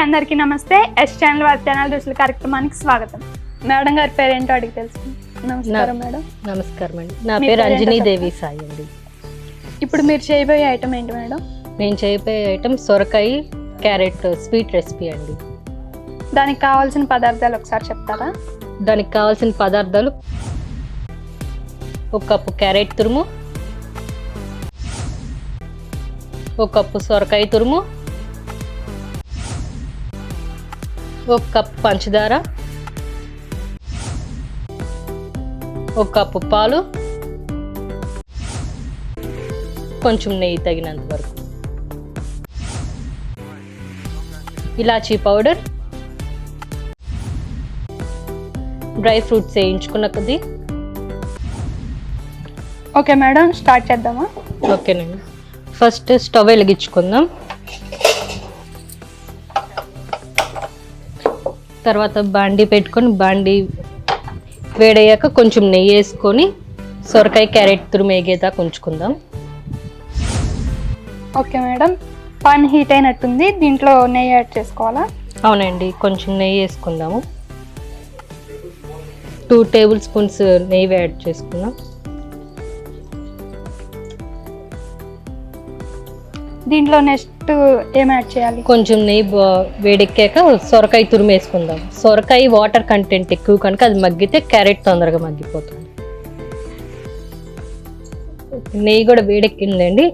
అందరికీ నమస్తే. S channel వారి ఛానల్ రుచుల కార్యక్రమానికి స్వాగతం. మేడం గారి పేరు ఏంటో అడిగి తెలుసుకుందాం. నమస్కారం మేడం. నమస్కారం అండి. నా పేరు అంజనీ. దేవి సాయి అండి. ఇప్పుడు మీరు చేయబోయే ఐటమ్ ఏంటి మేడం? నేను చేయబోయే ఐటమ్ సొరకాయ క్యారెట్ స్వీట్ రెసిపీ అండి. దానికి కావాల్సిన పదార్థాలు ఒకసారి చెప్తారా? దానికి కావాల్సిన పదార్థాలు ఒక కప్పు క్యారెట్ తురుము ఒక కప్పు సొరకాయ తురుము ఒక కప్పు పంచదార ఒక కప్పు పాలు కొంచెం నెయ్యి తగినంత వరకు. ఇలాచీ పౌడర్ డ్రై ఫ్రూట్స్ వేయించుకున్న కొద్ది. ఓకే మేడం స్టార్ట్ చేద్దామా? ఓకేనండి. ఫస్ట్ స్టవ్ వెలిగించుకుందాం. తర్వాత బాండి పెట్టుకొని బాండి వేడయ్యాక కొంచెం నెయ్యి వేసుకొని సొరకాయ క్యారెట్ తురుము వేగేదాకా ఉంచుకుందాం. Okay madam. పాన్ హీట్ అయినట్టుంది. దీంట్లో నెయ్యి యాడ్ చేసుకోవాలా? అవునండి కొంచెం నెయ్యి వేసుకుందాము. టూ టేబుల్ స్పూన్స్ నెయ్యి యాడ్ చేసుకుందాం. దీంట్లో నెక్స్ట్ ఏం యాడ్ చేయాలి? కొంచెం నెయ్యి వేడెక్కాక సొరకాయ తురిమేసుకుందాం. సొరకాయ వాటర్ కంటెంట్ ఎక్కువ కనుక అది మగ్గితే క్యారెట్ తొందరగా మగ్గిపోతుంది. నెయ్యి కూడా వేడెక్కిందండి.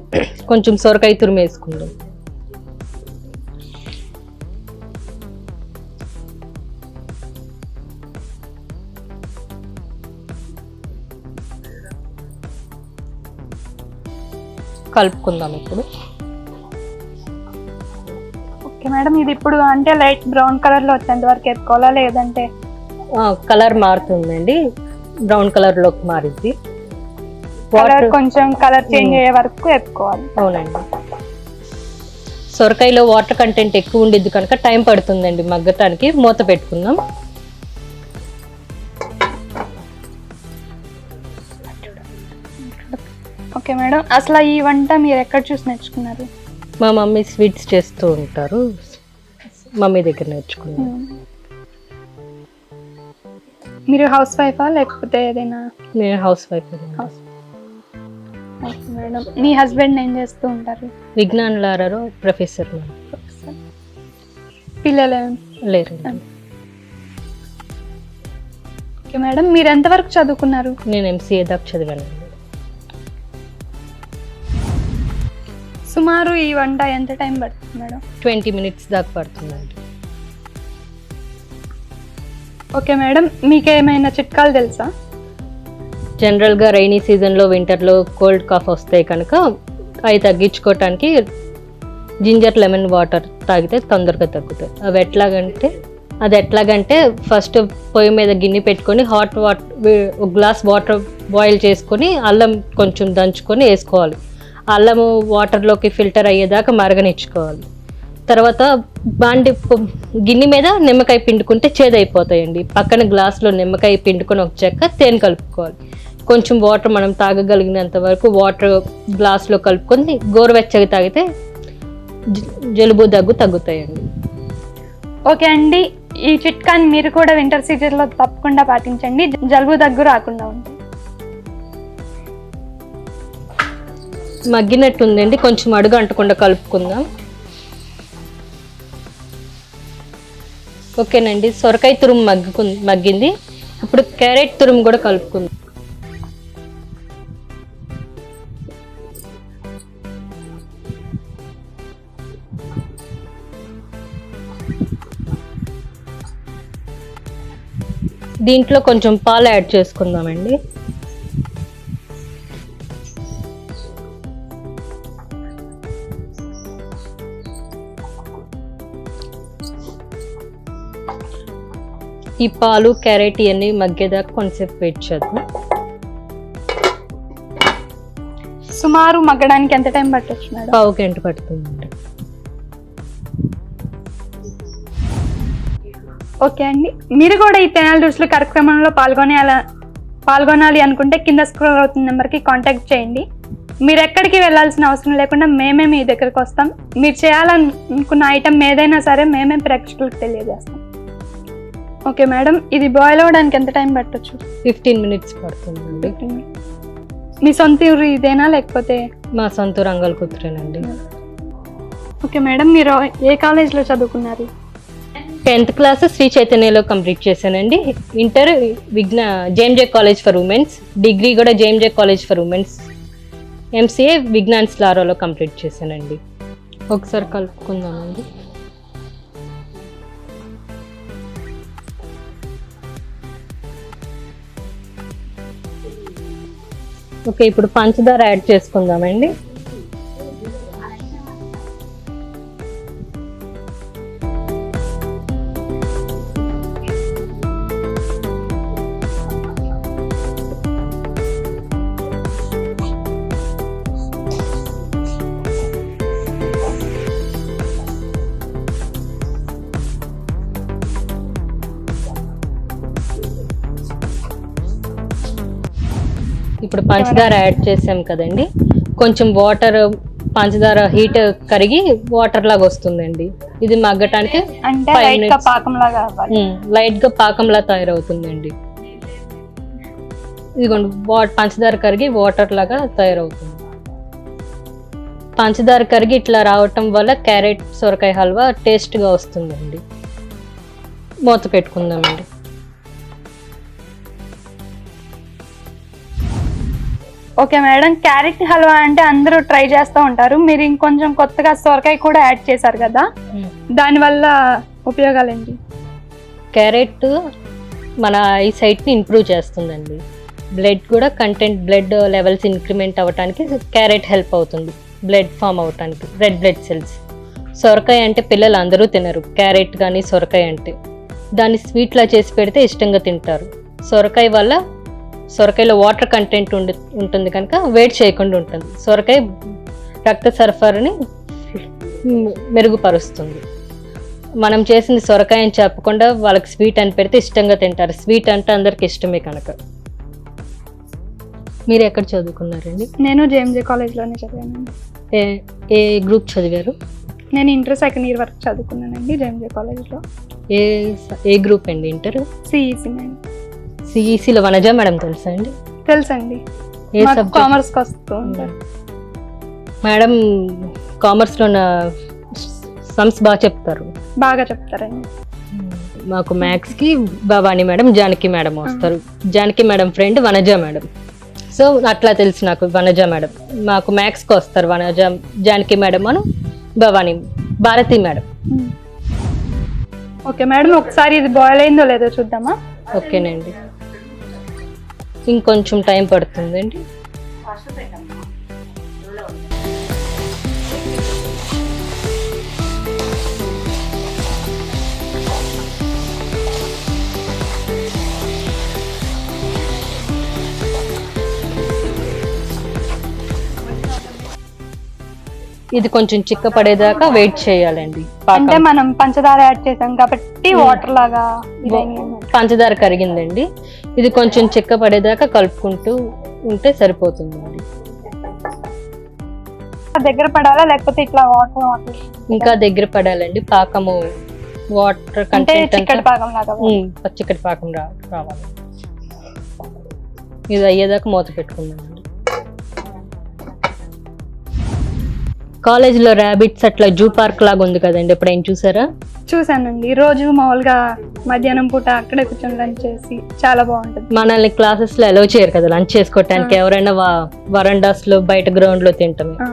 కొంచెం సొరకాయ తురిమేసుకుందాం. కలుపుకుందాం ఇప్పుడు. ఓకే మేడం ఇది ఇప్పుడు అంటే లైట్ బ్రౌన్ కలర్లో వచ్చేంత వరకు ఎత్తుకోవాలా లేదంటే? కలర్ మారుతుందండి. బ్రౌన్ కలర్లోకి మారింది కలర్ వాటర్ కొంచెం కలర్ చేంజ్ అయ్యే వరకు ఎత్తుకోవాలి అవునండి. సొరకాయలో వాటర్ కంటెంట్ ఎక్కువ ఉండిద్ది కనుక టైం పడుతుందండి మగ్గటానికి. మూత పెట్టుకుందాం. ఓకే మేడం అసలు ఈ వంట మీరు ఎక్కడ చూసి నేర్చుకున్నారు? మా మమ్మీ స్వీట్స్ చేస్తూ ఉంటారు. మమ్మీ దగ్గర నేర్చుకున్నాను. మీరు హౌస్ వైఫా లేకపోతే ఏదైనా? నేను హౌస్ వైఫ్ హౌస్ మేడం. మీ హస్బెండ్ ఏం చేస్తూ ఉంటారు? విజ్ఞాన్ లారో ప్రొఫెసర్. పిల్లలు లేరండి. Okay madam. మీరు ఎంతవరకు చదువుకున్నారు? నేను ఎంసీఏ దాకా చదివానండి. సుమారు ఈ వంట ఎంత టైం పడుతుంది మేడం? ట్వంటీ మినిట్స్ దాకా పడుతుందండి. ఓకే మేడం మీకు ఏమైనా చిట్కాలు తెలుసా? జనరల్గా రైనీ సీజన్లో వింటర్లో కోల్డ్ కాఫ్ వస్తాయి కనుక అవి తగ్గించుకోవటానికి జింజర్ లెమన్ వాటర్ తాగితే తొందరగా తగ్గుతాయి. అవి ఎట్లాగంటే అది ఎట్లాగంటే ఫస్ట్ పొయ్యి మీద గిన్నె పెట్టుకొని హాట్ వాటర్ ఒక గ్లాస్ వాటర్ బాయిల్ చేసుకొని అల్లం కొంచెం దంచుకొని వేసుకోవాలి. అల్లము వాటర్లోకి ఫిల్టర్ అయ్యేదాకా మరగనిచ్చుకోవాలి. తర్వాత బాండి గిన్నె మీద నిమ్మకాయ పిండుకుంటే చేదైపోతాయండి. పక్కన గ్లాస్లో నిమ్మకాయ పిండుకొని ఒక చెక్క తేనె కలుపుకోవాలి. కొంచెం వాటర్ మనం తాగగలిగినంత వరకు వాటర్ గ్లాస్లో కలుపుకొని గోరువెచ్చగా తాగితే జలుబు దగ్గు తగ్గుతాయండి. ఓకే అండి. ఈ చిట్కాని మీరు కూడా వింటర్ సీజన్లో తప్పకుండా పాటించండి. జలుబు దగ్గు రాకుండా ఉంటాయి మగ్గినట్టు ఉందండి కొంచెం అడుగు అంటకుండా కలుపుకుందాం. ఓకేనండి. సొరకాయ తురుము మగ్గుకు మగ్గింది. ఇప్పుడు క్యారెట్ తురుము కూడా కలుపుకుందాం. దీంట్లో కొంచెం పాలు యాడ్ చేసుకుందామండి. ఈ పాలు క్యారెట్ ఇవన్నీ మగ్గేదాకా కొంచెంసేపు వెయిట్ చేద్దాం. సుమారు మగ్గడానికి ఎంత టైం పట్టొచ్చు మేడం? పావు గంట పడుతుందండి. ఓకే అండి. మీరు కూడా ఈ తెనాలి రుచుల కార్యక్రమంలో పాల్గొనే పాల్గొనాలి అనుకుంటే కింద స్క్రోల్ అవుతున్న నెంబర్కి కాంటాక్ట్ చేయండి. మీరు ఎక్కడికి వెళ్ళాల్సిన అవసరం లేకుండా మేమే మీ దగ్గరకు వస్తాం. మీరు చేయాలనుకున్న ఐటమ్ ఏదైనా సరే మేమే ప్రేక్షకులకు తెలియజేస్తాం. ఓకే మేడం ఇది బాయిల్ అవ్వడానికి ఎంత టైం పట్టొచ్చు? ఫిఫ్టీన్ మినిట్స్ పడుతుందండి. మీ సొంత ఊరు ఇదేనా లేకపోతే? మా సొంత రంగుల కూతురేనండి ఓకే మేడం మీరు ఏ కాలేజ్లో చదువుకున్నారు? టెన్త్ క్లాస్ శ్రీ చైతన్యలో కంప్లీట్ చేశానండి. Inter Vigna JMJ college for womens degree కూడా JMJ college for womens MCA Vignan స్లారోలో complete చేశానండి. ఒకసారి కలుపుకుందామండి. ఓకే ఇప్పుడు పంచదార యాడ్ చేసుకుందామండి. ఇప్పుడు పంచదార యాడ్ చేసాం కదండి. కొంచెం వాటర్ పంచదార హీట్ కరిగి వాటర్ లాగా వస్తుందండి. ఇది మగ్గటానికి లైట్గా పాకంలా తయారవుతుందండి. ఇదిగోండి పంచదార కరిగి వాటర్ లాగా తయారవుతుంది. పంచదార కరిగి ఇట్లా రావటం వల్ల క్యారెట్ సొరకాయ హల్వా టేస్ట్గా వస్తుందండి. మూత పెట్టుకుందామండి. Okay madam. క్యారెట్ హల్వా అంటే అందరూ ట్రై చేస్తూ ఉంటారు. మీరు ఇంకొంచెం కొత్తగా సొరకాయ కూడా యాడ్ చేశారు కదా? దానివల్ల ఉపయోగాలు ఏంటి క్యారెట్ మన ఐ సైట్ని ఇంప్రూవ్ చేస్తుందండి. బ్లడ్ కూడా కంటెంట్ బ్లడ్ లెవెల్స్ ఇంక్రిమెంట్ అవ్వటానికి క్యారెట్ హెల్ప్ అవుతుంది. బ్లడ్ ఫామ్ అవ్వటానికి రెడ్ బ్లడ్ సెల్స్. సొరకాయ అంటే పిల్లలు అందరూ తినరు. క్యారెట్ కానీ సొరకాయ అంటే. దాన్ని స్వీట్లా చేసి పెడితే ఇష్టంగా తింటారు. సొరకాయ వల్ల సొరకాయలో వాటర్ కంటెంట్ ఉండి ఉంటుంది కనుక వెయిట్ చేయకుండా ఉంటుంది. సొరకాయ రక్త సరఫరాని మెరుగుపరుస్తుంది. మనం చేసింది సొరకాయ అని చెప్పకుండా వాళ్ళకి స్వీట్ అని పెడితే ఇష్టంగా తింటారు. స్వీట్ అంటే అందరికి ఇష్టమే కనుక. మీరు ఎక్కడ చదువుకున్నారండి? నేను జేఎంజే కాలేజ్లోనే చదివానండి. ఏ ఏ గ్రూప్ చదివారు? నేను ఇంటర్ సెకండ్ ఇయర్ వరకు చదువుకున్నానండి జేఎంజే కాలేజ్లో. ఏ ఏ గ్రూప్ అండి ఇంటర్? సిఈసి మేడం సిఈసిలో వనజ మేడం తెలుసా అండి? తెలుసండి. ఏ సబ్జెక్ట్? వస్తూ ఉంటారు. మేడం కామర్స్లో ఉన్న సమ్స్ బాగా చెప్తారు. బాగా చెప్తారండి. మాకు మ్యాథ్స్కి భవానీ మేడం జానకి మేడం వస్తారు. Janaki madam friend Vanaja madam. So అట్లా తెలుసు నాకు వనజ మేడం. మాకు మ్యాథ్స్కి వస్తారు Vanaja Janaki madam Anu Bhavani Bharathi madam. Okay madam ఒకసారి ఇది బాయిల్ అయిందో లేదో చూద్దామా? ఓకేనండి. ఇంకొంచెం టైం పడుతుందండి. ఇది కొంచెం చిక్క పడేదాకా వెయిట్ చేయాలండి. అంటే మనం పంచదార యాడ్ చేసాం కాబట్టి వాటర్ లాగా. పంచదార కరిగిందండి. ఇది కొంచెం చిక్క పడేదాకా కలుపుకుంటూ ఉంటే సరిపోతుందండి దగ్గర పడాలా? లేకపోతే ఇట్లా వాటర్ వాటర్? ఇంకా దగ్గర పడాలండి. పాకము వాటర్ కంటెంట్ చిక్కటి పాకం పాకం రావాలి. ఇది అయ్యేదాకా మూత పెట్టుకుందామండి కాలేజీలో ర్యాబిట్స్ అట్లా జూ పార్క్ లాగా ఉంది కదండి ఎప్పుడైనా చూసారా? చూసానండి రోజు మామూలుగా మధ్యాహ్నం పూట అక్కడే కూర్చొని లంచ్ చేసి చాలా బాగుంటుంది. మనల్ని క్లాసెస్లో అలౌ చేయరు కదా లంచ్ చేసుకోవటానికి. ఎవరైనా వరండాస్లో బయట గ్రౌండ్లో తింటామే. ఆ,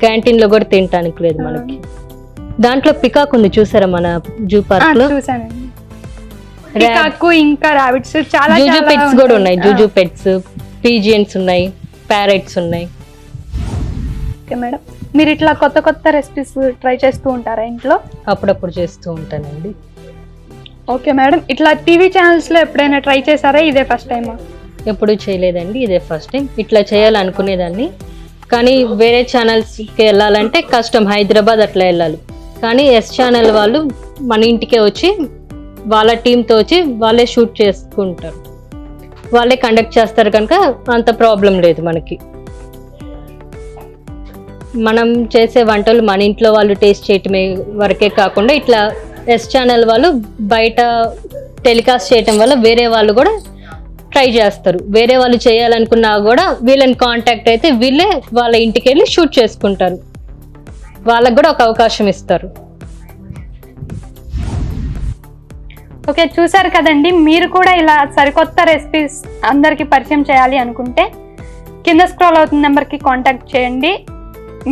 క్యాంటీన్లో కూడా తినటానికి లేదు మనకి. దాంట్లో పికాక్ ఉంది చూసారా మన జూ ఆ, పార్క్లో చూసానండి ఇంకా రాబిట్స్ చాలా జూజు చాలా పెట్స్ కూడా ఉన్నాయి. జూజు పెట్స్ పీజియన్స్ ఉన్నాయి ప్యారెట్స్ ఉన్నాయి. Okay madam. మీరు ఇట్లా కొత్త కొత్త రెసిపీస్ ట్రై చేస్తూ ఉంటారా ఇంట్లో? అప్పుడప్పుడు చేస్తూ ఉంటానండి. ఓకే మేడం ఇట్లా టీవీ ఛానల్స్లో ఎప్పుడైనా ట్రై చేశారా? ఇదే ఫస్ట్ టైమా ఎప్పుడూ చేయలేదండి. ఇదే ఫస్ట్ టైం ఇట్లా చేయాలనుకునేదాన్ని. కానీ వేరే ఛానల్స్కి వెళ్ళాలంటే కష్టం. హైదరాబాద్ అట్లా వెళ్ళాలి. కానీ ఎస్ ఛానల్ వాళ్ళు మన ఇంటికే వచ్చి వాళ్ళ టీంతో వచ్చి వాళ్ళే షూట్ చేసుకుంటారు. వాళ్ళే కండక్ట్ చేస్తారు కనుక అంత ప్రాబ్లం లేదు మనకి. మనం చేసే వంటలు మన ఇంట్లో వాళ్ళు టేస్ట్ చేయటమే వరకే కాకుండా ఇట్లా ఎస్ ఛానల్ వాళ్ళు బయట టెలికాస్ట్ చేయటం వల్ల వేరే వాళ్ళు కూడా ట్రై చేస్తారు. వేరే వాళ్ళు చేయాలనుకున్నా కూడా వీళ్ళని కాంటాక్ట్ అయితే వీళ్ళే వాళ్ళ ఇంటికి వెళ్ళి షూట్ చేసుకుంటారు. వాళ్ళకు కూడా ఒక అవకాశం ఇస్తారు. ఓకే చూసారు కదండి మీరు కూడా ఇలా సరికొత్త రెసిపీస్ అందరికీ పరిచయం చేయాలి అనుకుంటే కింద స్క్రోల్ అవుతున్న నెంబర్కి కాంటాక్ట్ చేయండి.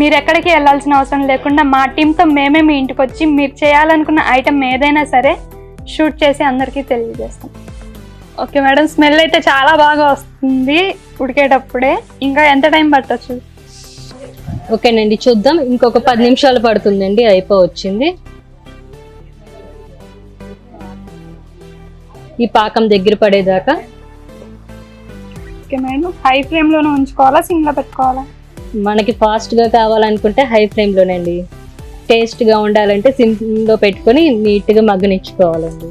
మీరు ఎక్కడికి వెళ్ళాల్సిన అవసరం లేకుండా మా టీంతో మేమే మీ ఇంటికి వచ్చి మీరు చేయాలనుకున్న ఐటెం ఏదైనా సరే షూట్ చేసి అందరికీ తెలియజేస్తాం. ఓకే మేడం స్మెల్ అయితే చాలా బాగా వస్తుంది ఉడికేటప్పుడే. ఇంకా ఎంత టైం పట్టొచ్చు? ఓకేనండి చూద్దాం. ఇంకొక పది నిమిషాలు పడుతుందండి అయిపో వచ్చింది ఈ పాకం దగ్గర పడేదాకా. ఓకే మేడం హై ఫ్లేమ్లోనే ఉంచుకోవాలా సిమ్లో పెట్టుకోవాలా? మనకి ఫాస్ట్గా కావాలనుకుంటే హై ఫ్లేమ్లోనండి టేస్ట్గా ఉండాలంటే సిమ్లో పెట్టుకొని నీట్గా మగ్గనిచ్చుకోవాలండి.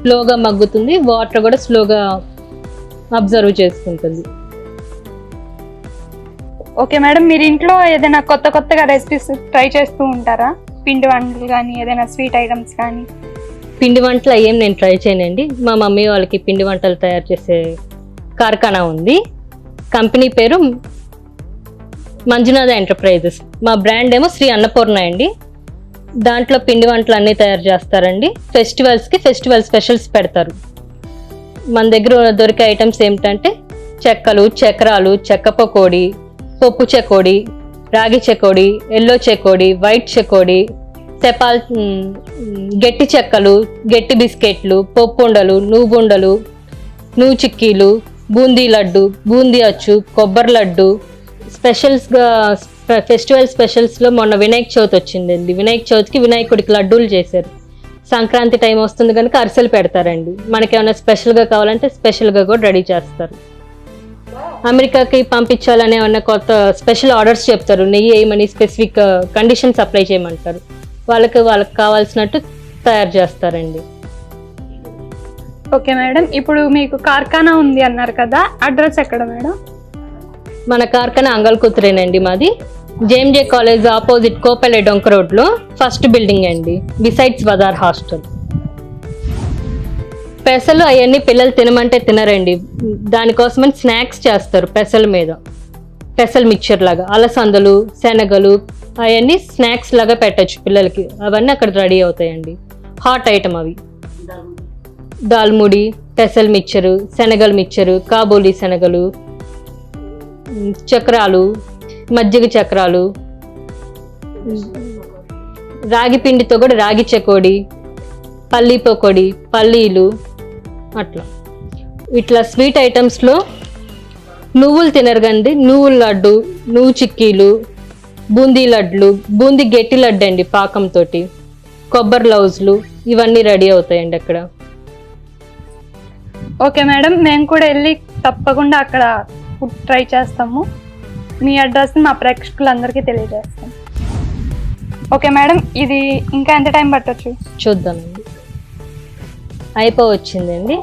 స్లోగా మగ్గుతుంది వాటర్ కూడా స్లోగా అబ్జర్వ్ చేసుకుంటుంది. ఓకే మేడం మీరు ఇంట్లో ఏదైనా కొత్త కొత్తగా రెసిపీస్ ట్రై చేస్తూ ఉంటారా? పిండి వంటలు కానీ ఏదైనా స్వీట్ ఐటమ్స్ కానీ పిండి వంటలు ఏం నేను ట్రై చేయనండి. మా మమ్మీ వాళ్ళకి పిండి వంటలు తయారు చేసే కార్ఖానా ఉంది. కంపెనీ పేరు మంజునాథ ఎంటర్ప్రైజెస్ మా బ్రాండ్ ఏమో శ్రీ అన్నపూర్ణ అండి. దాంట్లో పిండి వంటలు అన్నీ తయారు చేస్తారండి. ఫెస్టివల్స్కి ఫెస్టివల్ స్పెషల్స్ పెడతారు. మన దగ్గర దొరికే ఐటమ్స్ ఏమిటంటే చెక్కలు చక్రాలు చెక్క పకోడి పప్పు చెకోడి రాగి చెకోడి ఎల్లో చెకోడి వైట్ చెకోడి తెపాల్ గట్టి చెక్కలు గట్టి బిస్కెట్లు పప్పు ఉండలు నువ్వుండలు నువ్వు చిక్కీలు బూందీ లడ్డు బూందీ అచ్చు కొబ్బరి లడ్డు స్పెషల్స్గా ఫెస్టివల్ స్పెషల్స్లో మొన్న వినాయక చవితి వచ్చిందండి వినాయక చవితికి వినాయకుడికి లడ్డూలు చేశారు. సంక్రాంతి టైం వస్తుంది కనుక అరిసెలు పెడతారండి. మనకేమైనా స్పెషల్గా కావాలంటే స్పెషల్గా కూడా రెడీ చేస్తారు. అమెరికాకి పంపించాలనే ఏమన్నా కొత్త స్పెషల్ ఆర్డర్స్ చెప్తారు. నెయ్యి వేయమని స్పెసిఫిక్ కండిషన్స్ అప్లై చేయమంటారు. వాళ్ళకి వాళ్ళకి కావాల్సినట్టు తయారు చేస్తారండి. Okay madam. ఇప్పుడు మీకు కార్ఖానా ఉంది అన్నారు కదా. అడ్రస్ ఎక్కడ మేడం? మన కార్ఖానా అంగల్కుత్రేనండి మాది. జేఎంజే కాలేజ్ ఆపోజిట్ కోపల్లె డొంక రోడ్లో ఫస్ట్ బిల్డింగ్ అండి. బిసైడ్స్ బజార్ హాస్టల్. పెసలు అవన్నీ పిల్లలు తినమంటే తినరండి. దానికోసమని స్నాక్స్ చేస్తారు పెసల మీద. పెసలు మిక్చర్ లాగా. అలసందలు శనగలు అవన్నీ స్నాక్స్ లాగా పెట్టచ్చు పిల్లలకి. అవన్నీ అక్కడ రెడీ అవుతాయండి. హాట్ ఐటమ్ అవి. దాల్ముడి పెసల్ మిక్చరు శనగలు మిక్చరు కాబోలి శనగలు చక్రాలు మజ్జిగ చక్రాలు రాగి పిండితో కూడా రాగి చెకోడి పల్లీ పకోడి పల్లీలు అట్లా. ఇట్లా స్వీట్ ఐటమ్స్లో నువ్వులు తినరు కండి. నువ్వుల లడ్డు నువ్వు చిక్కీలు బూందీ లడ్లు బూందీ గట్టి లడ్డు అండి పాకంతో కొబ్బరి లౌజ్లు ఇవన్నీ రెడీ అవుతాయండి అక్కడ. ఓకే మేడం మేము కూడా వెళ్ళి తప్పకుండా అక్కడ ఫుడ్ ట్రై చేస్తాము. మీ అడ్రస్ మా ప్రేక్షకులందరికీ తెలియజేస్తాం. ఓకే మేడం ఇది ఇంకా ఎంత టైం పట్టొచ్చు? చూద్దామండి అయిపో వచ్చిందండి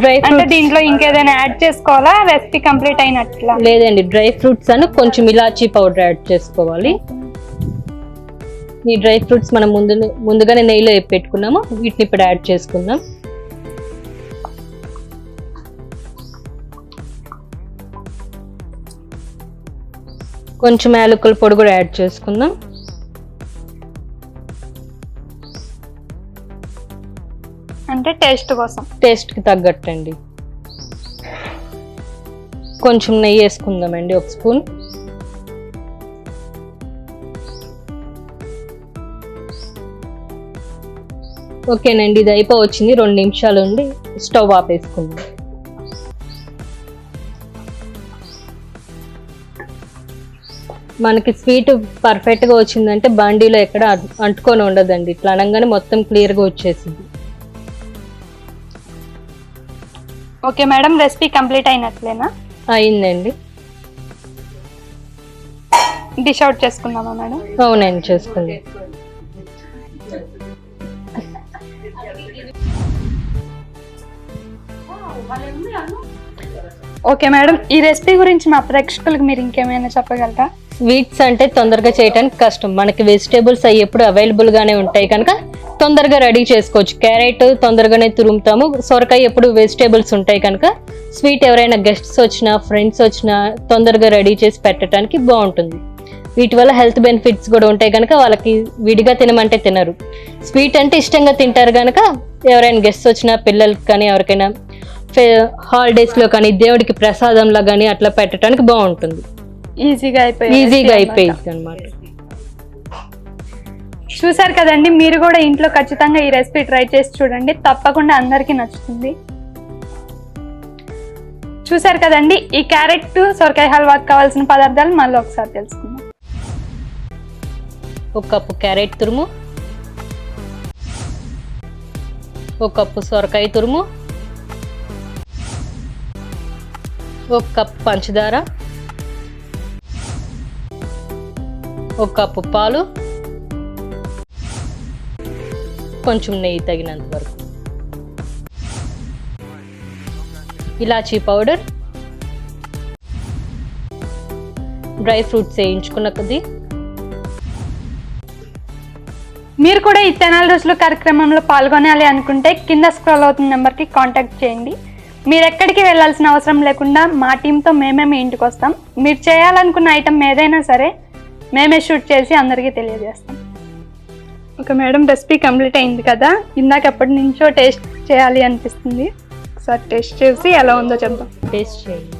డ్రై అంటే దీంట్లో ఇంకేదైనా యాడ్ చేసుకోవాలా? రెసిపీ కంప్లీట్ అయినట్లా? లేదండి డ్రై ఫ్రూట్స్ అని కొంచెం ఇలాచీ పౌడర్ యాడ్ చేసుకోవాలి. ఈ డ్రై ఫ్రూట్స్ మనం ముందు ముందుగానే నెయ్యిలో పెట్టుకున్నాము. వీటిని ఇప్పుడు యాడ్ చేసుకుందాం. కొంచెం యాలకుల పొడి కూడా యాడ్ చేసుకుందాం. అంటే టేస్ట్ కోసం. టేస్ట్కి తగ్గట్టండి. కొంచెం నెయ్యి వేసుకుందామండి ఒక స్పూన్. ఓకేనండి ఇది అయిపో వచ్చింది రెండు నిమిషాలు ఉండి స్టవ్ ఆపేసుకుందాం. మనకి స్వీట్ పర్ఫెక్ట్గా వచ్చిందంటే బండిలో ఎక్కడ అటు- అంటుకొని ఉండదండి. ఇట్లా అనగానే మొత్తం క్లియర్గా వచ్చేసింది. ఓకే మేడం రెసిపీ కంప్లీట్ అయినట్లేనా? అయిందండి. డిష్ అవుట్ చేసుకుందామా మేడం? అవునండి చేసుకుంది. ఓకే మేడం ఈ రెసిపీ గురించి మా ప్రేక్షకులకు మీరు ఇంకేమైనా చెప్పగలరా? స్వీట్స్ అంటే తొందరగా చేయడానికి కష్టం. మనకి వెజిటేబుల్స్ అవి ఎప్పుడు అవైలబుల్గానే ఉంటాయి కనుక తొందరగా రెడీ చేసుకోవచ్చు. క్యారెట్ తొందరగానే తురుముతాము. సొరకాయ ఎప్పుడు వెజిటేబుల్స్ ఉంటాయి కనుక స్వీట్ ఎవరైనా గెస్ట్స్ వచ్చినా ఫ్రెండ్స్ వచ్చినా తొందరగా రెడీ చేసి పెట్టడానికి బాగుంటుంది. వీటి వల్ల హెల్త్ బెనిఫిట్స్ కూడా ఉంటాయి కనుక వాళ్ళకి విడిగా తినమంటే తినరు. స్వీట్ అంటే ఇష్టంగా తింటారు కనుక ఎవరైనా గెస్ట్స్ వచ్చినా పిల్లలకి కానీ ఎవరికైనా హాలిడేస్లో కానీ దేవుడికి ప్రసాదంలా కానీ అట్లా పెట్టడానికి బాగుంటుంది. ఈజీగా అయిపోయి ఈజీగా అయిపోయింది అనమాట చూసారు కదండి మీరు కూడా ఇంట్లో ఖచ్చితంగా ఈ రెసిపీ ట్రై చేసి చూడండి. తప్పకుండా అందరికీ నచ్చుతుంది. చూసారు కదండి ఈ క్యారెట్ సొరకాయ హల్వాకి కావాల్సిన పదార్థాలు మళ్ళీ ఒకసారి తెలుసుకుందాం. ఒక కప్పు క్యారెట్ తురుము ఒక కప్పు సొరకాయ తురుము ఒక కప్పు పంచదార ఒక కప్పు పాలు కొంచెం నెయ్యి తగినంత వరకు. ఇలాచీ పౌడర్ డ్రై ఫ్రూట్స్ వేయించుకున్న కొద్దీ. మీరు కూడా ఈ తెనాలి రోజులు కార్యక్రమంలో పాల్గొనాలి అనుకుంటే కింద స్క్రోల్ అవుతున్న నెంబర్కి కాంటాక్ట్ చేయండి. మీరు ఎక్కడికి వెళ్ళాల్సిన అవసరం లేకుండా మా టీంతో మేమే మీ ఇంటికి వస్తాం. మీరు చేయాలనుకున్న ఐటమ్ ఏదైనా సరే మేమే షూట్ చేసి అందరికీ తెలియజేస్తాం. ఓకే మేడం రెసిపీ కంప్లీట్ అయింది కదా ఇందాక ఎప్పటి నుంచో టేస్ట్ చేయాలి అనిపిస్తుంది. ఒకసారి టేస్ట్ చేసి ఎలా ఉందో చెప్దాం. టేస్ట్ చేయండి.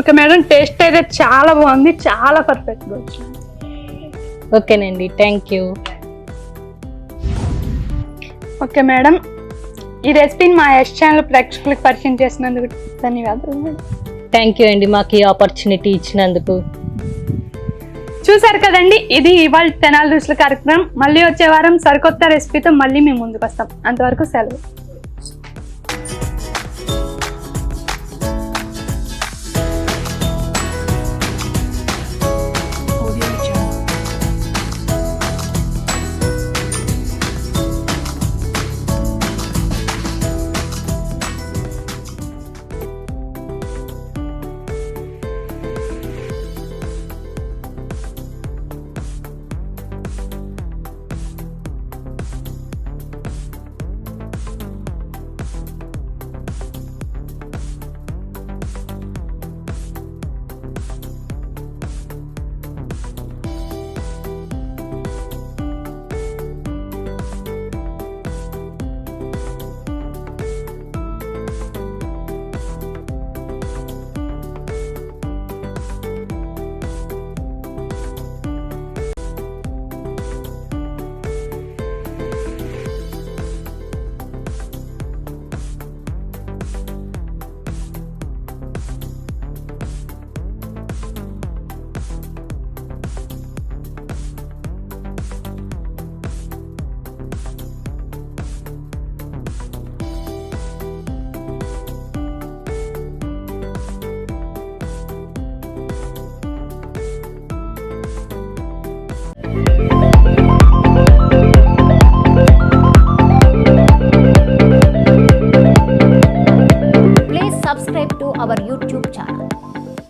ఓకే మేడం టేస్ట్ అయితే చాలా బాగుంది చాలా పర్ఫెక్ట్గా వచ్చింది. ఓకేనండి థ్యాంక్ యూ ఓకే మేడం ఈ రెసిపీని మా ఎస్ ఛానల్ ప్రేక్షకులకు పరిచయం చేసినందుకు ధన్యవాదాలు మేడం. థ్యాంక్ యూ అండి మాకు ఈ ఆపర్చునిటీ ఇచ్చినందుకు. చూసారు కదండి ఇది ఇవాళ తెనాలి రుచుల కార్యక్రమం. మళ్ళీ వచ్చే వారం సరికొత్త రెసిపీతో మళ్ళీ మేము ముందుకు వస్తాం. అంతవరకు సెలవు.